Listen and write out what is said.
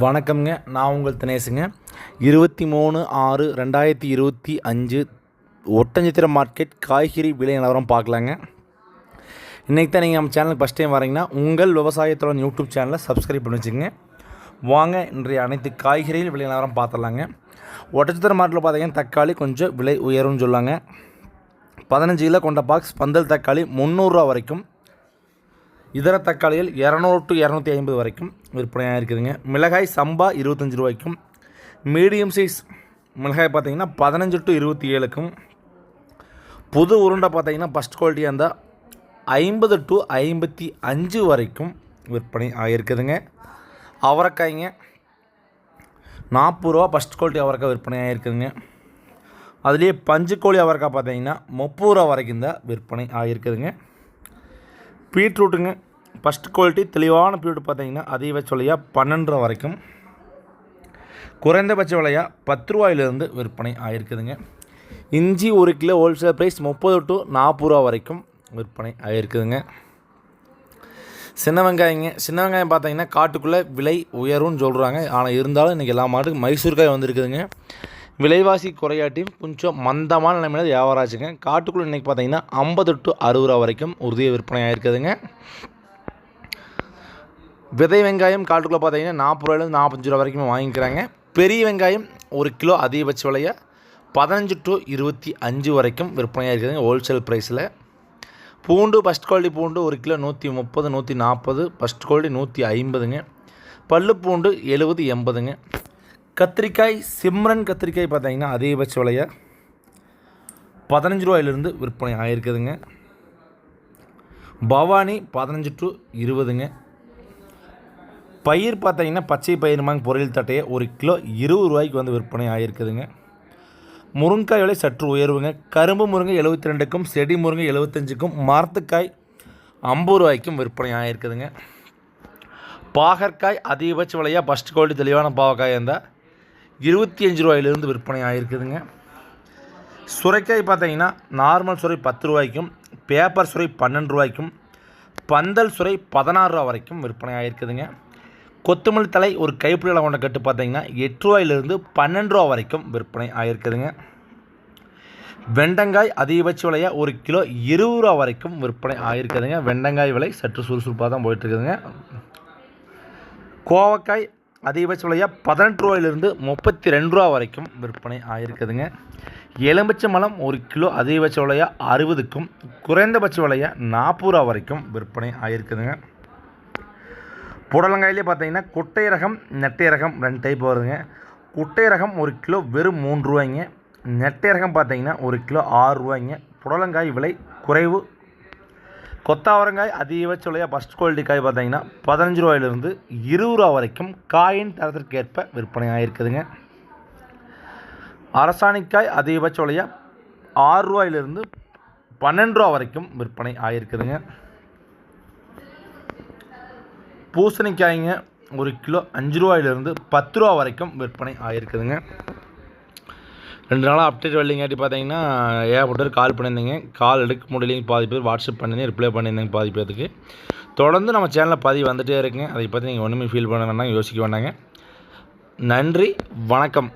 வணக்கம்ங்க. நான் உங்கள் தினேஷுங்க இருபத்தி மூணு ஆறு ரெண்டாயிரத்தி இருபத்தி அஞ்சு ஒட்டஞ்சித்திர மார்க்கெட் காய்கறி விலை நிலவரம் பார்க்கலாங்க. இன்றைக்கி தான் நீங்கள் நம்ம சேனலுக்கு ஃபஸ்ட் டைம் வரீங்கன்னா உங்கள் விவசாயத்தோட யூடியூப் சேனலை சப்ஸ்கிரைப் பண்ணி வச்சுங்க வாங்க இன்றைய அனைத்து காய்கறிகள் விலை நிலவரம் பார்த்துடலாங்க. ஒட்டச்சத்திரம் மார்க்கெட்டில் பார்த்தீங்கன்னா தக்காளி கொஞ்சம் விலை உயரும்னு சொல்லாங்க. பதினஞ்சு கிலோ கொண்ட பாக்ஸ் பந்தல் தக்காளி முந்நூறுரூவா வரைக்கும். இதர தக்காளிகள் இரநூறு டு இரநூத்தி ஐம்பது வரைக்கும் விற்பனையாக இருக்குதுங்க. மிளகாய் சம்பா இருபத்தஞ்சி ரூபாய்க்கும் மீடியம் சைஸ் மிளகாய் பார்த்தீங்கன்னா பதினஞ்சு டு இருபத்தி ஏழுக்கும் புது உருண்டை பார்த்தீங்கன்னா ஃபஸ்ட் குவாலிட்டியாக இருந்தால் ஐம்பது டு ஐம்பத்தி அஞ்சு வரைக்கும் விற்பனை ஆகிருக்குதுங்க அவரைக்காய்ங்க நாற்பது ரூபா ஃபஸ்ட் குவாலிட்டி அவரைக்காய் விற்பனை ஆகிருக்குதுங்க அதுலேயே பஞ்சு கோழி அவரைக்காய் பார்த்தீங்கன்னா முப்பது ரூபா வரைக்கும் தான் விற்பனை ஆகிருக்குதுங்க பீட்ரூட்டுங்க. ஃபஸ்ட் குவாலிட்டி தெளிவான பீட்ரூட் பார்த்தீங்கன்னா அதிகபட்ச விலையாக பன்னெண்டு ரூபா வரைக்கும். குறைந்தபட்ச விலையாக பத்து ரூபாயிலிருந்து விற்பனை ஆகிருக்குதுங்க இஞ்சி ஒரு கிலோ ஹோல்சேல் ப்ரைஸ் முப்பது டு நாற்பது ரூபா வரைக்கும் விற்பனை ஆகிருக்குதுங்க சின்ன வெங்காயங்க. சின்ன வெங்காயம் பார்த்தீங்கன்னா காட்டுக்குள்ளே விலை உயரும்னு சொல்கிறாங்க ஆனால் இருந்தாலும் இன்றைக்கி எல்லா மாட்டுக்கும் மைசூர் காய் விலைவாசி குறையாட்டியும் கொஞ்சம் மந்தமான நிலைமையில வியாபாரம் ஆச்சுங்க காட்டுக்குள்ளே இன்றைக்கி பார்த்தீங்கன்னா ஐம்பது டு அறுபது ரூபா வரைக்கும் உறுதிய விற்பனை ஆகிருக்குதுங்க விதை வெங்காயம் காட்டுக்குள்ளே பார்த்தீங்கன்னா நாற்பது ரூபாயிலேருந்து நாற்பத்தஞ்சு ரூபா வரைக்கும் வாங்கிக்கிறாங்க. பெரிய வெங்காயம் ஒரு கிலோ அதிகபட்ச விலையை பதினஞ்சு டு இருபத்தி அஞ்சு வரைக்கும் விற்பனையாக இருக்குதுங்க ஹோல்சேல் ப்ரைஸில் பூண்டு ஃபஸ்ட் குவாலிட்டி பூண்டு ஒரு கிலோ நூற்றி முப்பது நூற்றி நாற்பது ஃபஸ்ட் குவாலிட்டி நூற்றி ஐம்பதுங்க. பல்லு பூண்டு எழுபது எண்பதுங்க. கத்திரிக்காய் சிம்ரன் கத்திரிக்காய் பார்த்தீங்கன்னா அதிகபட்ச விலையை பதினஞ்சு ரூபாயிலிருந்து விற்பனை ஆகிருக்குதுங்க பவானி பதினஞ்சு டு இருபதுங்க. பயிர் பார்த்தீங்கன்னா பச்சை பயிர்மாங்க பொரியல் தட்டையை ஒரு கிலோ இருபது ரூபாய்க்கு வந்து விற்பனை ஆகிருக்குதுங்க முருங்காய் விலை சற்று உயர்வுங்க. கரும்பு முருங்கை எழுபத்தி ரெண்டுக்கும் செடி முருங்கை எழுபத்தஞ்சுக்கும் மரத்துக்காய் ஐம்பது ரூபாய்க்கும் விற்பனை ஆகிருக்குதுங்க பாகற்காய் அதிகபட்ச விலையாக ஃபஸ்ட் குவாலிட்டி தெளிவான பாவக்காய் இருந்தால் இருபத்தி அஞ்சு ரூபாயிலிருந்து விற்பனை ஆகிருக்குதுங்க சுரைக்காய் பார்த்தீங்கன்னா நார்மல் சுரை பத்து ரூபாய்க்கும் பேப்பர் சுரை பன்னெண்டு ரூபாய்க்கும் பந்தல் சுரை பதினாறு ரூபா வரைக்கும் விற்பனை ஆகிருக்குதுங்க கொத்தமல்லி தலை ஒரு கைப்பிடி கொண்ட கட்டு பார்த்தீங்கன்னா எட்டு ரூபாயிலிருந்து பன்னெண்டு ரூபா வரைக்கும் விற்பனை ஆகிருக்குதுங்க வெண்டங்காய் அதிகபட்ச விலையாக ஒரு கிலோ இருபது ரூபா வரைக்கும் விற்பனை ஆகிருக்குதுங்க வெண்டங்காய் விலை சற்று சுறுசுறுப்பாக தான் போயிட்டுருக்குதுங்க. கோவக்காய் அதிகபட்ச விலையாக பதினெட்டு ரூபாயிலிருந்து முப்பத்தி ரெண்டு ரூபா வரைக்கும் விற்பனை ஆகிருக்குதுங்க எலுமிச்சை மலம் ஒரு கிலோ அதிகபட்ச விலையாக அறுபதுக்கும் குறைந்தபட்ச விலையாக நாற்பது ரூபா வரைக்கும் விற்பனை ஆகிருக்குதுங்க புடலங்காயிலே பார்த்தீங்கன்னா குட்டை ரகம் நெட்டை ரகம் ரெண்டு டைப் வருதுங்க. குட்டை ரகம் ஒரு கிலோ வெறும் மூன்று ரூபாய்ங்க. நெட்டை ரகம் பார்த்தீங்கன்னா ஒரு கிலோ ஆறு ரூபாய்ங்க. புடலங்காய் விலை குறைவு கொத்தாவரங்காய் அதிகபட்ச விலையாக ஃபஸ்ட் குவாலிட்டி காய் பார்த்தீங்கன்னா பதினஞ்சு ரூபாயிலிருந்து இருபது ரூபா வரைக்கும் காயின் தரத்திற்கேற்ப விற்பனை ஆகிருக்குதுங்க அரசாணிக்காய் அதிகபட்ச விலையாக ஆறு ரூபாயிலிருந்து பன்னெண்டு ரூபா வரைக்கும் விற்பனை ஆகிருக்குதுங்க பூசணிக்காய்ங்க ஒரு கிலோ அஞ்சு ரூபாயிலிருந்து பத்து ரூபா வரைக்கும் விற்பனை ஆகிருக்குதுங்க ரெண்டு நாளாக அப்டேட் வரலைங்காட்டி பார்த்தீங்கன்னா ஏகப்பட்ட கால் பண்ணியிருந்தீங்க. கால் எடுக்க முடியலைங்க பாதி பேர் வாட்ஸ்அப் பண்ணியிருந்தேன் ரிப்ளை பண்ணியிருந்தேங்க பாதி பேருக்கு தொடர்ந்து நம்ம சேனலில் பதிவு வந்துகிட்டே இருக்குங்க. அதை பற்றி நீங்கள் ஒன்றுமே ஃபீல் பண்ண வேண்டாம் யோசிக்க வேண்டாங்க. நன்றி வணக்கம்.